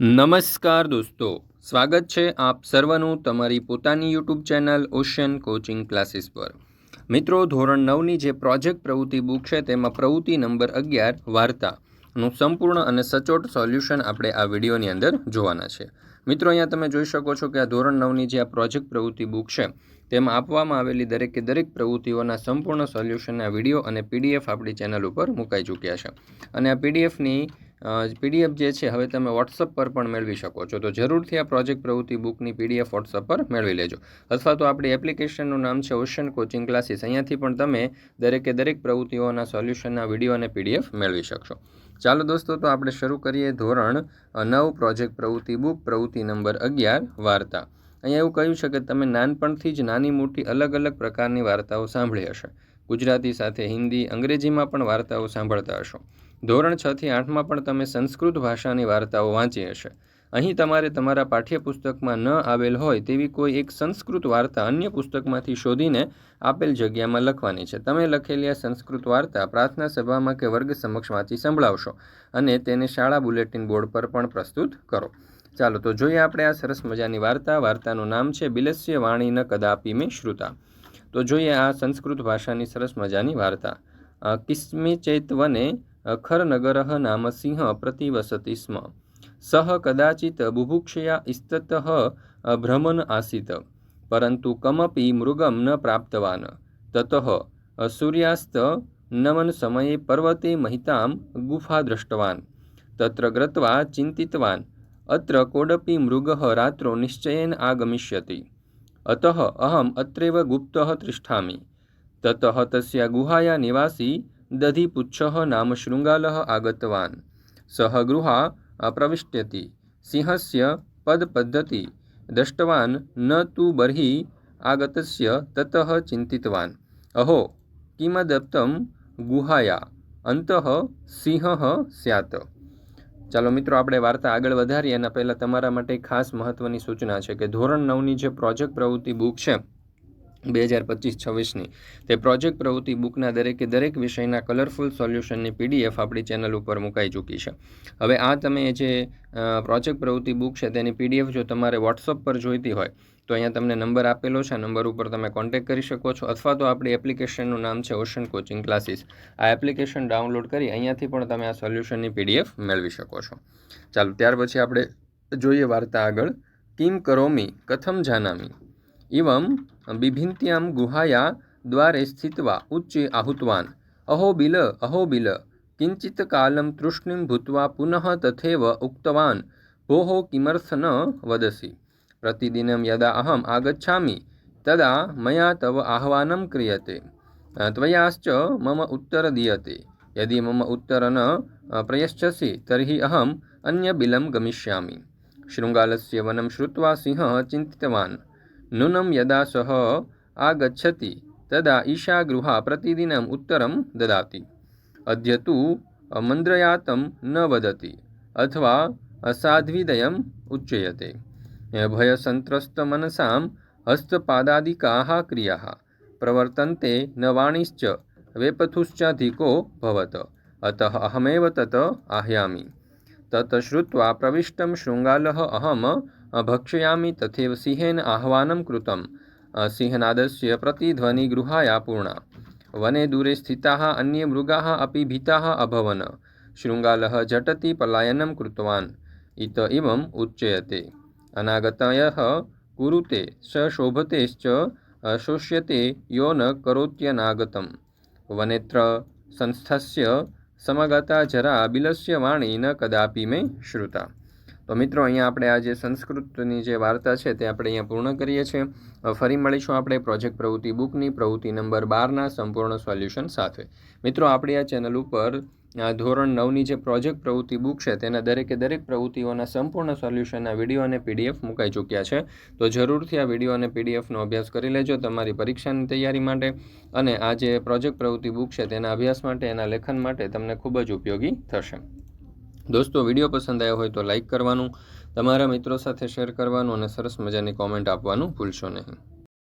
નમસ્કાર દોસ્તો, સ્વાગત છે આપ સર્વનું તમારી પોતાની YouTube channel Ocean coaching classes પર. મિત્રો, ધોરણ નવની જે પ્રોજેક્ટ પ્રવૃત્તિ બુક છે તેમાં પ્રવૃત્તિ નંબર અગિયાર વાર્તાનું સંપૂર્ણ અને સચોટ સોલ્યુશન આપણે આ વિડીયોની અંદર જોવાના છે. મિત્રો, અહીંયા તમે જોઈ શકો છો કે આ ધોરણ નવની જે આ પ્રોજેક્ટ પ્રવૃત્તિ બુક છે, તેમાં આપવામાં આવેલી દરેકે દરેક પ્રવૃત્તિઓના સંપૂર્ણ સોલ્યુશનના વીડિયો અને પીડીએફ આપણી ચેનલ ઉપર મુકાઈ ચૂક્યા છે. અને આ પીડીએફની પીડીએફ જે છે, હવે તમે વોટ્સઅપ પર પણ મેળવી શકો છો. તો જરૂરથી આ પ્રોજેક્ટ પ્રવૃત્તિ બુકની પીડીએફ વોટ્સઅપ પર મેળવી લેજો. અથવા તો આપણી એપ્લિકેશનનું નામ છે, ઓશન કોચિંગ ક્લાસીસ. અહીંયાથી પણ તમે દરેકે દરેક પ્રવૃત્તિઓના સોલ્યુશનના વીડિયો અને પીડીએફ મેળવી શકશો. ચાલો દોસ્તો, તો આપણે શરૂ કરીએ ધોરણ નવ, પ્રોજેક્ટ પ્રવૃત્તિ બુક, પ્રવૃત્તિ નંબર અગિયાર, વાર્તા. અહીંયા એવું કહ્યું છે કે તમે નાનપણથી જ નાની મોટી અલગ અલગ પ્રકારની વાર્તાઓ સાંભળી હશે. ગુજરાતી સાથે હિન્દી, અંગ્રેજીમાં પણ વાર્તાઓ સાંભળતા હશો. ધોરણ છથી આઠમાં પણ તમે સંસ્કૃત ભાષાની વાર્તાઓ વાંચી હશે. અહીં તમારે તમારા પાઠ્યપુસ્તકમાં ન આવેલ હોય તેવી કોઈ એક સંસ્કૃત વાર્તા અન્ય પુસ્તકમાંથી શોધીને આપેલ જગ્યામાં લખવાની છે. તમે લખેલી આ સંસ્કૃત વાર્તા પ્રાર્થના સભામાં કે વર્ગ સમક્ષ વાંચી સંભળાવશો અને તેને શાળા બુલેટિન બોર્ડ પર પણ પ્રસ્તુત કરો. ચાલો તો જોઈએ આપણે આ સરસ મજાની વાર્તા. વાર્તાનું નામ છે બિલસ્ય વાણી ન કદાપી મેં શ્રુતા. તો જોઈએ આ સંસ્કૃત ભાષાની સરસ મજાની વાર્તા. કિસ્મી ચૈતવને ખરનગર નામ સિંહ પ્રતિવસતિ સ્મ. સહ કદાચિત બુભુક્ષયા ઇસ્તત ભ્રમન આસીત. પરંતુ કમપી મૃગમ ન પ્રાપ્તવાન. તત સૂર્યાસ્ત નમન સમયે પર્વતે મહિતામ ગુફા દૃષ્ટવાન તત્ર ગ્રત્વા ચિંતિતવાન. અત્ર કોડપી મૃગ રાત્રો નિશ્ચયેન આગમિષ્યતિ. अतः अहम् अत्रैव गुप्तः तिष्ठामि ततः तस्य गुहाया निवासी दधिपुच्छः नाम शृङ्गालः आगतवान् सः गृहा अप्रविष्यति सिंहस्य पदपद्धति दृष्टवान् न तु बर्हि आगतस्य ततः चिन्तितवान् अहो किमदप्तं गुहाया अन्तः सिंहः स्यात् ચાલો મિત્રો, આપણે વાર્તા આગળ વધારીએ એના પહેલાં તમારા માટે ખાસ મહત્ત્વની સૂચના છે કે ધોરણ નવની જે પ્રોજેક્ટ પ્રવૃત્તિ બુક છે, બે હજાર પચીસ છવ્વીસની, તે પ્રોજેક્ટ પ્રવૃત્તિ બુકના દરેકે દરેક વિષયના કલરફુલ સોલ્યુશનની પીડીએફ આપણી ચેનલ ઉપર મુકાઈ ચૂકી છે. હવે આ તમે જે પ્રોજેક્ટ પ્રવૃત્તિ બુક છે તેની પીડીએફ જો તમારે વોટ્સઅપ પર જોઈતી હોય તો અહીંયા તમને નંબર આપેલો છે. નંબર ઉપર તમે કોન્ટેક્ટ કરી શકો છો અથવા તો આપણી એપ્લિકેશનનું નામ છે ઓશન કોચિંગ ક્લાસીસ આ એપ્લિકેશન ડાઉનલોડ કરી અહીંયાથી પણ તમે આ સોલ્યુશનની પીડીએફ મેળવી શકો છો. ચાલો, ત્યાર પછી આપણે જોઈએ વાર્તા આગળ. કિમ કરોમી કથમ જાનામી. ઇવમ બિભિંત્યામ ગુહાયા દ્વારે સ્થિતવા ઉચ્ચે આહુતવાન. અહો બિલ અહો બિલ, કિંચિત કાલમ તૃષ્ણિમ ભૂતવા પુનઃ તથેવ ઉક્તવાન. ભોહો ન વદસી. प्रतिदिनं यदा अहम् आगच्छामि तदा मया तव आह्वानं क्रियते त्वयाश्च मम उत्तर दीयते यदि मम उत्तर न प्रयच्छसि तर्हि अहम् अन्यबिलं गमिष्यामि शृङ्गालस्य वनं श्रुत्वा सिंहः चिन्तितवान् नूनं यदा सः आगच्छति तदा ईशागृहा प्रतिदिनम् उत्तरं ददाति अद्य तु मन्द्रयातं न वदति अथवा असाध्विदयम् उच्यते અભયસંત્રસ્ત મનસામ હસ્તપાદાદિકાહ ક્રિયા પ્રવર્તન્તે ન વાણીશ્ચ વેપથુશ્ચાધિકો ભવત અત અહમેવ તત આહ્યામિ તત શ્રુત્વા પ્રવિષ્ટમ શૃંગાલહ અહમ ભક્ષયામિ તથૈવ સિંહેન આહ્વાનમ કૃતમ સિંહનાદસ્ય પ્રતિધ્વનિગૃહાયા પૂર્ણા વને દૂરે સ્થિતાઃ અન્ય મૃગાઃ અપી ભીતાઃ અભવન શૃંગાલહ ઝટતિ પલાયનમ કૃતવાન ઇત ઇવમ ઉચ્યતે અનાગતય કુરુતે સશોભતેશ્ચ શોષ્યતે યો ન કરોત્યનાગતમ વનેત્ર સંસ્થા સમગતા જરા બિલસ્ય વાણી ન કદાપી મેં શ્રુતા તો મિત્રો અહીંયા આપણે આ જે સંસ્કૃતની જે વાર્તા છે તે આપણે અહીંયા પૂર્ણ કરીએ છીએ ફરી મળીશું આપણે પ્રોજેક્ટ પ્રવૃત્તિ બુકની પ્રવૃત્તિ નંબર બારના સંપૂર્ણ સોલ્યુશન સાથે। મિત્રો, આપણી આ ચેનલ ઉપર ધોરણ નવની જે પ્રોજેક્ટ પ્રવૃત્તિ બુક છે, તેના દરેકે દરેક પ્રવૃત્તિઓના સંપૂર્ણ સોલ્યુશનના વીડિયો અને પીડીએફ મુકાઈ ચૂક્યા છે. તો જરૂરથી આ વીડિયો અને પીડીએફનો અભ્યાસ કરી લેજો તમારી પરીક્ષાની તૈયારી માટે અને આ જે પ્રોજેક્ટ પ્રવૃત્તિ બુક છે, તેના અભ્યાસ માટે, એના લેખન માટે તમને ખૂબ જ ઉપયોગી થશે. દોસ્તો વીડિયો પસંદ આવ્યો હોય તો લાઇક કરવાનું, તમારા મિત્રો સાથે શેર કરવાનું અને સરસ મજાની કોમેન્ટ આપવાનું ભૂલશો નહીં.